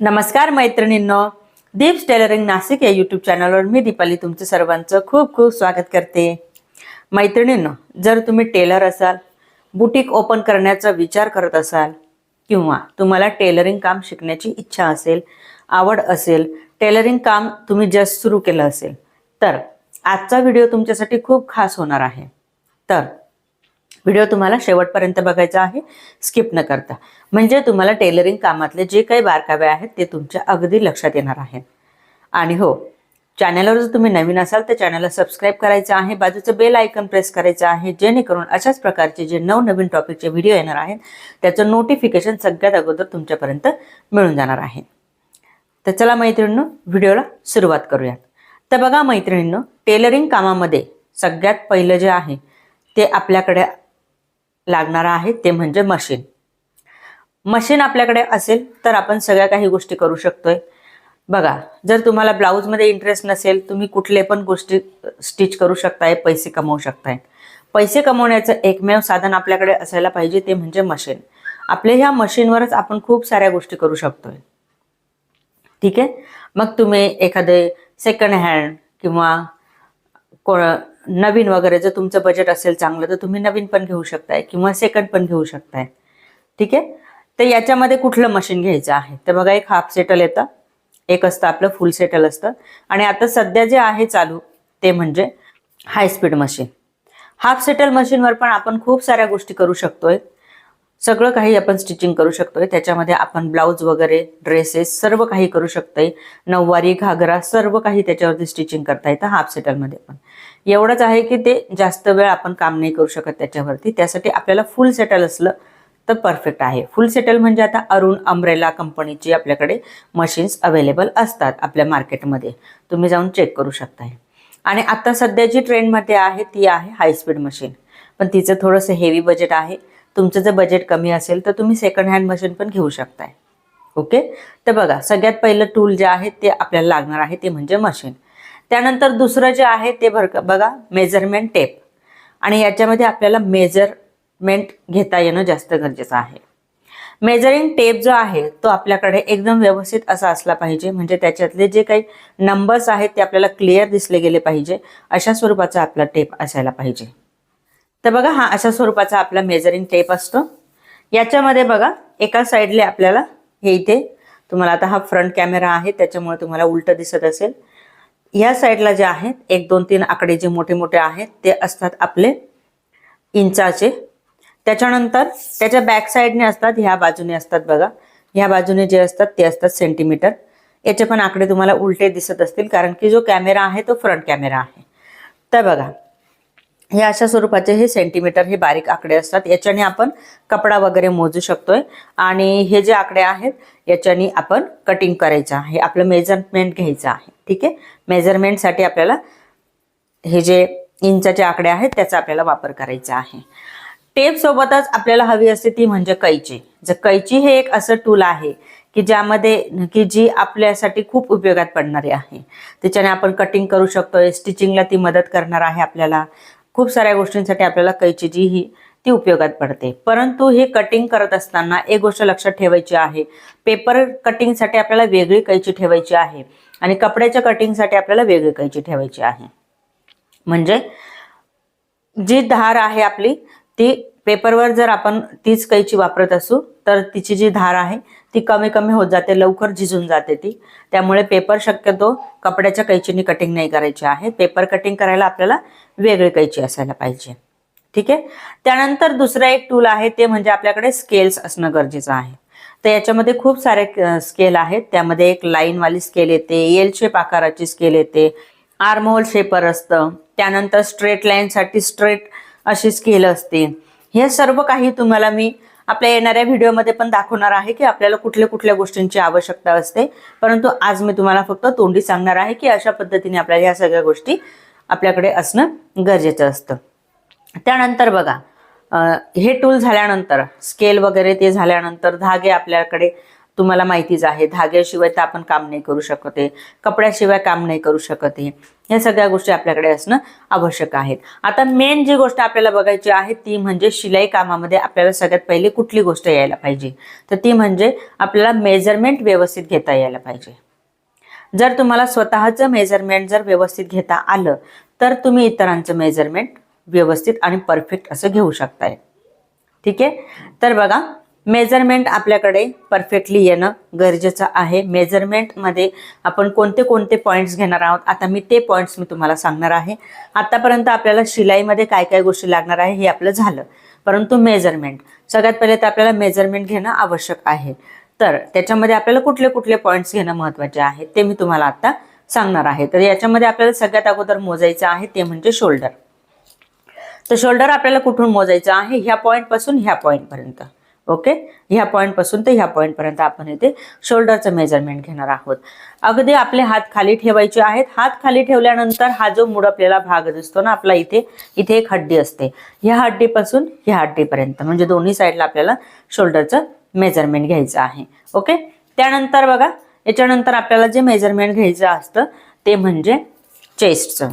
नमस्कार मैत्रिणींनो दीप्स टेलरिंग नाशिक या यूट्यूब चॅनलवर मी दीपाली तुमचं सर्वांचं खूप खूप स्वागत करते. मैत्रिणींनो जर तुम्ही टेलर असाल बुटीक ओपन करण्याचा विचार करत असाल किंवा तुम्हाला टेलरिंग काम शिकण्याची इच्छा असेल आवड असेल टेलरिंग काम तुम्ही जस्ट सुरू केलं असेल तर आजचा व्हिडिओ तुमच्यासाठी खूप खास होणार आहे. तर व्हिडिओ तुम्हाला शेवटपर्यंत बघायचा आहे स्किप न करता. म्हणजे तुम्हाला टेलरिंग कामातले जे काही बारकावे आहेत ते तुमच्या अगदी लक्षात येणार आहेत आणि हो चॅनलवर जर तुम्ही नवीन असाल तर चॅनलला सबस्क्राईब करायचं आहे बाजूचं बेल आयकन प्रेस करायचं आहे जेणेकरून अशाच प्रकारचे जे नवनवीन टॉपिकचे व्हिडिओ येणार आहेत त्याचं नोटिफिकेशन सगळ्यात अगोदर तुमच्यापर्यंत मिळून जाणार आहे. तर चला मैत्रिणींनो व्हिडिओला सुरुवात करूयात. तर बघा मैत्रिणींनो टेलरिंग कामामध्ये सगळ्यात पहिलं जे आहे ते आपल्याकडे लागणार आहे ते म्हणजे मशीन मशीन आपल्याकडे असेल तर आपण सगळ्या काही गोष्टी करू शकतोय. बघा जर तुम्हाला ब्लाऊजमध्ये इंटरेस्ट नसेल तुम्ही कुठले पण गोष्टी स्टिच करू शकताय पैसे कमवू शकताय. पैसे कमवण्याचं एकमेव साधन आपल्याकडे असायला पाहिजे ते म्हणजे मशीन आपल्या ह्या मशीनवरच आपण खूप साऱ्या गोष्टी करू शकतोय. ठीक आहे? मग तुम्ही एखादे सेकंड हँड किंवा को नवीन वगैरे जर तुमचं बजेट असेल चांगलं तर तुम्ही नवीन पण घेऊ शकताय किंवा सेकंड पण घेऊ शकताय. ठीक आहे? तर याच्यामध्ये कुठलं मशीन घ्यायचं आहे? तर बघा एक हाफ सेटल येतं. एक असतं आपलं फुल सेटल असतं. आणि आता सध्या जे आहे चालू ते म्हणजे high speed machine half settle मशीनवर पण आपण खूप साऱ्या गोष्टी करू शकतोय. सगळं काही आपण स्टिचिंग करू शकतोय. त्याच्यामध्ये आपण ब्लाऊज वगैरे ड्रेसेस सर्व काही करू शकतोय. नऊवारी घागरा सर्व काही त्याच्यावरती स्टिचिंग करता येतं हाफ सेटलमध्ये पण. एवढंच आहे की ते जास्त वेळ आपण काम नाही करू शकत त्याच्यावरती. त्यासाठी आपल्याला फुल सेटल असलं तर परफेक्ट आहे. फुल सेटल म्हणजे आता अरुण अम्ब्रेला कंपनीची आपल्याकडे मशीन्स अवेलेबल असतात आपल्या मार्केटमध्ये तुम्ही जाऊन चेक करू शकताय. आणि आता सध्या जी ट्रेंडमध्ये आहे ती आहे हाय स्पीड मशीन पण तिचं थोडंसं हेवी बजेट आहे. तुमचं जर बजेट कमी असेल तर तुम्ही सेकंड हँड मशीन पण घेऊ शकताय. ओके तर बघा सगळ्यात पहिलं टूल जे आहे ते आपल्याला लागणार आहे ते म्हणजे मशीन त्यानंतर दुसरं जे आहे ते भर बघा मेजरमेंट टेप आणि याच्यामध्ये आपल्याला मेजरमेंट घेता येणं जास्त गरजेचं आहे. मेजरिंग टेप जो आहे तो आपल्याकडे एकदम व्यवस्थित असा असला पाहिजे. म्हणजे त्याच्यातले जे काही नंबर्स आहेत ते आपल्याला क्लिअर दिसले गेले पाहिजे. अशा स्वरूपाचा आपला टेप असायला पाहिजे. तर बघा हा अशा स्वरूपाचा आपला मेजरिंग टेप असतो. याच्यामध्ये बघा एका साईडले आपल्याला हे इथे तुम्हाला आता हा फ्रंट कॅमेरा आहे त्याच्यामुळे तुम्हाला उलट दिसत असेल. ह्या साईडला जे आहेत एक दोन तीन आकडे जे मोठे मोठे आहेत ते असतात आपले इंचाचे. त्याच्यानंतर त्याच्या बॅक साईडने असतात ह्या बाजूने असतात बघा. ह्या बाजूने जे असतात ते असतात सेंटीमीटर याचे पण आकडे तुम्हाला उलटे दिसत असतील कारण की जो कॅमेरा आहे तो फ्रंट कॅमेरा आहे. तर बघा हे अशा स्वरूपाचे हे सेंटीमीटर हे बारीक आकडे असतात. याच्याने आपण कपडा वगैरे मोजू शकतोय. आणि हे जे आकडे आहेत याच्याने आपण कटिंग करायचं आहे. आपलं मेजरमेंट घ्यायचं आहे. ठीक आहे? मेजरमेंटसाठी आपल्याला हे जे इंचाचे आकडे आहेत त्याचा आपल्याला वापर करायचा आहे. टेपसोबतच आपल्याला हवी असते ती म्हणजे कैची. जर कैची हे एक असं टूल आहे की ज्यामध्ये की जी आपल्यासाठी खूप उपयोगात पडणारी आहे. त्याच्याने आपण कटिंग करू शकतोय. स्टिचिंगला ती मदत करणार आहे आपल्याला. खूप साऱ्या गोष्टींसाठी आपल्याला कैची जी ही ती उपयोगात पडते. परंतु हे कटिंग करत असताना एक गोष्ट लक्षात ठेवायची आहे. पेपर कटिंगसाठी आपल्याला वेगळी कैची ठेवायची आहे आणि कपड्याच्या कटिंगसाठी आपल्याला वेगळी कैची ठेवायची आहे. म्हणजे जी धार आहे आपली ती पेपरवर जर आपण तीच कैची वापरत असू तर तिची जी धार आहे ती कमी कमी होत जाते लवकर झिजून जाते ती. त्यामुळे पेपर शक्यतो कपड्याच्या कैचीने कटिंग नाही करायची आहे. पेपर कटिंग करायला आपल्याला वेगळी कैची असायला पाहिजे. ठीक आहे? त्यानंतर दुसरं एक टूल आहे ते म्हणजे आपल्याकडे स्केल्स असणं गरजेचं आहे. तर याच्यामध्ये खूप सारे स्केल आहेत. त्यामध्ये एक लाईनवाली स्केल येते एल शेप आकाराची स्केल येते आर्मोल शेपर असतं. त्यानंतर स्ट्रेट लाईनसाठी स्ट्रेट अशी स्केल असते. हे सर्व काही तुम्हाला मी आपल्या येणाऱ्या व्हिडिओमध्ये पण दाखवणार आहे की आपल्याला कुठल्या कुठल्या गोष्टींची आवश्यकता असते. परंतु आज मी तुम्हाला फक्त तोंडी सांगणार आहे की अशा पद्धतीने आपल्याला ह्या सगळ्या गोष्टी आपल्याकडे असणं गरजेचं असतं. त्यानंतर बघा हे टूल झाल्यानंतर स्केल वगैरे ते झाल्यानंतर धागे आपल्याकडे तुम्हाला माहितीच आहे धाग्याशिवाय तर आपण काम नाही करू शकत आहे कपड्याशिवाय काम नाही करू शकत आहे. या सगळ्या गोष्टी आपल्याकडे असणं आवश्यक आहेत. आता मेन जी गोष्ट आपल्याला बघायची आहे ती म्हणजे शिलाई कामामध्ये आपल्याला सगळ्यात पहिली कुठली गोष्ट यायला पाहिजे? तर ती म्हणजे आपल्याला मेजरमेंट व्यवस्थित घेता यायला पाहिजे. जर तुम्हाला स्वतःचं मेजरमेंट जर व्यवस्थित घेता आलं तर तुम्ही इतरांचं मेजरमेंट व्यवस्थित आणि परफेक्ट असं घेऊ शकताय. ठीक आहे? तर बघा मेजरमेंट आपल्याकडे परफेक्टली येणं गरजेचं आहे. मेजरमेंटमध्ये आपण कोणते कोणते पॉईंट्स घेणार आहोत? आता मी ते पॉईंट्स मी तुम्हाला सांगणार आहे. आतापर्यंत आपल्याला शिलाईमध्ये काय काय गोष्टी लागणार आहे हे आपलं झालं. परंतु मेजरमेंट सगळ्यात पहिले तर आपल्याला मेजरमेंट घेणं आवश्यक आहे. तर त्याच्यामध्ये आपल्याला कुठले कुठले पॉईंट्स घेणं महत्त्वाचे आहे ते मी तुम्हाला आता सांगणार आहे. तर याच्यामध्ये आपल्याला सगळ्यात अगोदर मोजायचं आहे ते म्हणजे शोल्डर तर शोल्डर आपल्याला कुठून मोजायचं आहे? ह्या पॉईंटपासून ह्या पॉईंट पर्यंत. ओके? ह्या पॉईंटपासून ते ह्या पॉईंटपर्यंत आपण इथे शोल्डरचं मेजरमेंट घेणार आहोत. अगदी आपले हात खाली ठेवायचे आहेत. हात खाली ठेवल्यानंतर हा जो मूड आपल्याला भाग दिसतो ना आपला इथे इथे एक हड्डी असते. ह्या हड्डीपासून ह्या हड्डीपर्यंत म्हणजे दोन्ही साईडला आपल्याला शोल्डरचं मेजरमेंट घ्यायचं आहे. ओके? त्यानंतर बघा याच्यानंतर आपल्याला जे मेजरमेंट घ्यायचं असतं ते म्हणजे चेस्टचं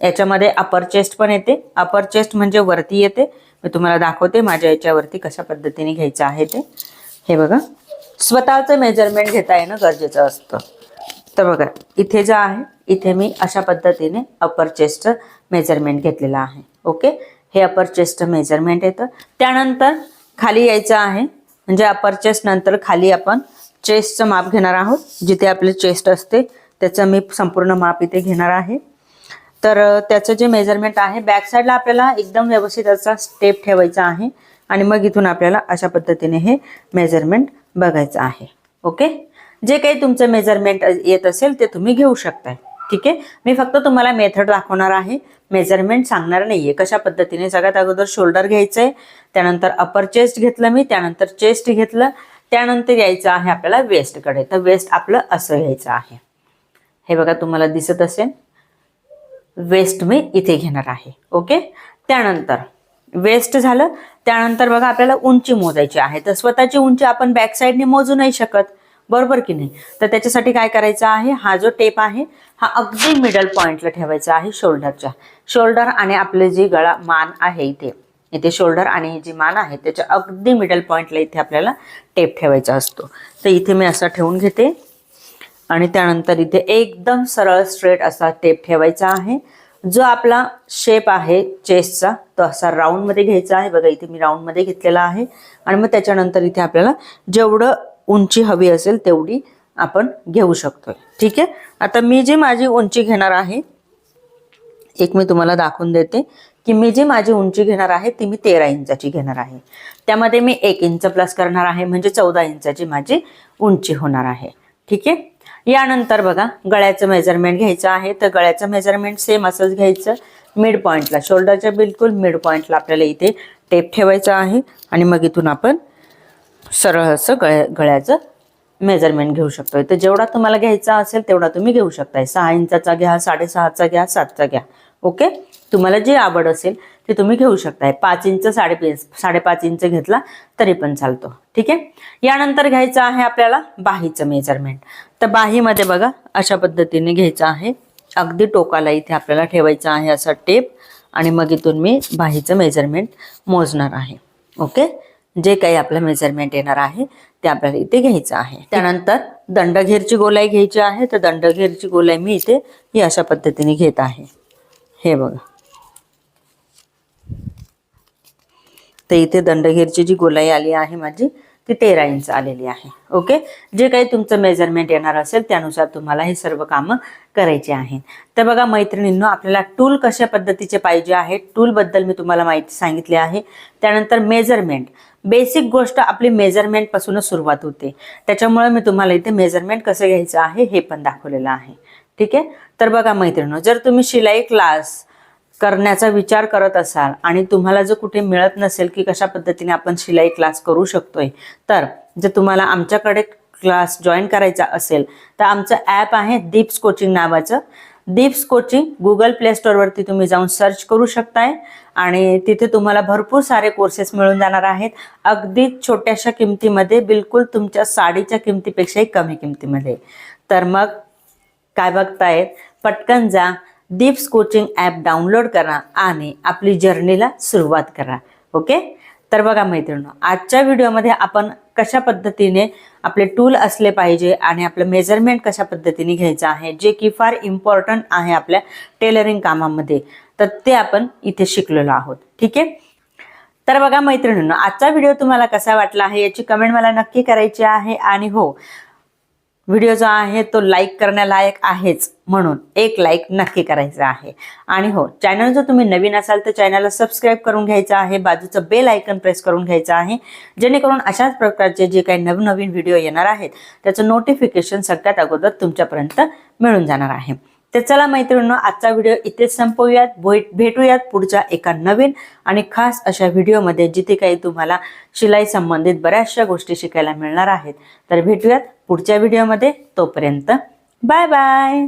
याच्यामध्ये अपर चेस्ट पण येते. अपर चेस्ट म्हणजे वरती येते. मी तुम्हाला दाखवते माझ्या याच्यावरती कशा पद्धतीने घ्यायचं आहे ते. हे बघा. स्वतःचं मेजरमेंट घेता येणं गरजेचं असतं. तर बघा इथे जे आहे इथे मी अशा पद्धतीने अपर चेस्ट मेजरमेंट घेतलेलं आहे. ओके हे अपर चेस्ट मेजरमेंट येतं. त्यानंतर खाली यायचं आहे म्हणजे अपर चेस्ट नंतर खाली आपण चेस्टचं माप घेणार आहोत. जिथे आपले चेस्ट असते त्याचं मी संपूर्ण माप इथे घेणार आहे. तर त्याचं जे मेजरमेंट आहे बॅक साईडला आपल्याला एकदम व्यवस्थित असा स्टेप ठेवायचा आहे. आणि मग इथून आपल्याला अशा पद्धतीने हे मेजरमेंट बघायचं आहे. ओके जे काही तुमचं मेजरमेंट येत असेल ते तुम्ही घेऊ शकताय. ठीक आहे? मी फक्त तुम्हाला मेथड दाखवणार आहे. मेजरमेंट सांगणार नाहीये. कशा पद्धतीने सगळ्यात अगोदर शोल्डर घ्यायचंय त्यानंतर अपर चेस्ट घेतलं मी त्यानंतर चेस्ट घेतलं त्यानंतर यायचं आहे आपल्याला वेस्टकडे तर वेस्ट आपलं असं घ्यायचं आहे. हे बघा तुम्हाला दिसत असेल. वेस्ट मी इथे घेणार आहे ओके? त्यानंतर वेस्ट झालं. त्यानंतर बघा आपल्याला उंची मोजायची आहे. तर स्वतःची उंची आपण बॅक साईडने मोजू नाही शकत. बरोबर की नाही? तर त्याच्यासाठी काय करायचं आहे? हा जो टेप आहे हा अगदी मिडल पॉइंटला ठेवायचा आहे शोल्डरच्या शोल्डर आणि आपले जी गळा मान आहे इथे इथे शोल्डर आणि जी मान आहे त्याच्या अगदी मिडल पॉइंटला इथे आपल्याला टेप ठेवायचा असतो. तर इथे मी असा ठेवून घेते. आणि त्यानंतर इथे एकदम सरळ स्ट्रेट असा टेप ठेवायचा आहे. जो आपला शेप आहे चेस्टचा तो असा राऊंडमध्ये घ्यायचा आहे. बघा इथे मी राऊंडमध्ये घेतलेला आहे. आणि मग त्याच्यानंतर इथे आपल्याला जेवढं उंची हवी असेल तेवढी आपण घेऊ शकतोय. ठीक आहे? आता मी जी माझी उंची घेणार आहे एक मी तुम्हाला दाखवून देते की मी जी माझी उंची घेणार आहे ती मी तेरा इंचाची घेणार आहे. त्यामध्ये मी एक इंच प्लस करणार आहे म्हणजे चौदा इंचाची माझी उंची होणार आहे. ठीक आहे? यानंतर बघा गळ्याचं मेजरमेंट घ्यायचं आहे. तर गळ्याचं मेजरमेंट सेम असंच घ्यायचं. मिड पॉईंटला शोल्डरच्या बिलकुल मिड पॉईंटला आपल्याला इथे टेप ठेवायचा आहे. आणि मग इथून आपण सरळ असं गळ्या गळ्याचं मेजरमेंट घेऊ शकतोय. तर जेवढा तुम्हाला घ्यायचा असेल तेवढा तुम्ही घेऊ शकताय. सहा इंचाचा घ्या साडेसहाचा घ्या सातचा घ्या. ओके तुम्हाला जे आवड असेल ते तुम्ही घेऊ शकताय. पाच इंच साडेपाच साडेपाच इंच घेतला तरी पण चालतो. ठीक आहे? यानंतर घ्यायचं आहे आपल्याला बाहीचं मेजरमेंट तर बाहीमध्ये बघा अशा पद्धतीने घ्यायचं आहे. अगदी टोकाला इथे आपल्याला ठेवायचं आहे असा टेप. आणि मग इथून मी बाहीचं मेजरमेंट मोजणार आहे. ओके? जे काही आपलं मेजरमेंट येणार आहे ते आपल्याला इथे घ्यायचं आहे. त्यानंतर दंडघेरची गोलाई घ्यायची आहे. तर दंडघेरची गोलाई मी इथे ही अशा पद्धतीने घेत आहे. हे बघा. तर इथे दंडघेरची जी गोलाई आली आहे माझी ती तेरा इंच आलेली आहे. ओके जे काही तुमचं मेजरमेंट येणार असेल त्यानुसार तुम्हाला हे सर्व कामं करायची आहेत. तर बघा मैत्रिणींनो आपल्याला टूल कशा पद्धतीचे पाहिजे आहे टूलबद्दल मी तुम्हाला माहिती सांगितली आहे. त्यानंतर मेजरमेंट बेसिक गोष्ट आपली मेजरमेंटपासूनच सुरुवात होते. त्याच्यामुळे मी तुम्हाला इथे मेजरमेंट कसं घ्यायचं आहे हे पण दाखवलेलं आहे. ठीक आहे? तर बघा मैत्रिणी जर तुम्ही शिलाई क्लास करण्याचा विचार करत असाल आणि तुम्हाला जर कुठे मिळत नसेल की कशा पद्धतीने आपण शिलाई क्लास करू शकतोय तर जर तुम्हाला आमच्याकडे क्लास जॉईन करायचा असेल तर आमचं ॲप आहे दीप्स कोचिंग नावाचं. दीप्स कोचिंग गुगल प्ले स्टोअरवरती तुम्ही जाऊन सर्च करू शकताय आणि तिथे तुम्हाला भरपूर सारे कोर्सेस मिळून जाणार आहेत. अगदी छोट्याशा किमतीमध्ये बिलकुल तुमच्या साडीच्या किमतीपेक्षाही कमी किमतीमध्ये. तर मग काय बघतायत? पटकन जा. दीप्स कोचिंग ॲप डाउनलोड करा आणि आपली जर्नीला सुरुवात करा. ओके? तर बघा मैत्रिणी आजच्या व्हिडिओमध्ये आपण कशा पद्धतीने आपले टूल असले पाहिजे आणि आपलं मेजरमेंट कशा पद्धतीने घ्यायचं आहे जे की फार इम्पॉर्टंट आहे आपल्या टेलरिंग कामामध्ये तर ते आपण इथे शिकलेलो आहोत. ठीक आहे? तर बघा मैत्रिणींनो आजचा व्हिडिओ तुम्हाला कसा वाटला आहे याची कमेंट मला नक्की करायची आहे आणि हो व्हिडिओ जो आहे तो लाईक करण्यालायक आहेच म्हणून एक लाईक नक्की करायचा आहे. आणि हो चॅनल जर तुम्ही नवीन असाल तर चॅनलला सबस्क्राईब करून घ्यायचं आहे बाजूचं बेल आयकन प्रेस करून घ्यायचं आहे जेणेकरून अशाच प्रकारचे जे काही नवनवीन व्हिडिओ येणार आहेत त्याचं नोटिफिकेशन सगळ्यात अगोदर तुमच्यापर्यंत मिळून जाणार आहे. तर चला मैत्रिणींनो आजचा व्हिडिओ इथेच संपवूयात. भेट भेटूयात पुढच्या एका नवीन आणि खास अशा व्हिडिओमध्ये जिथे काही तुम्हाला शिलाई संबंधित बऱ्याचशा गोष्टी शिकायला मिळणार आहेत. तर भेटूयात पुढच्या व्हिडिओमध्ये. तोपर्यंत बाय बाय!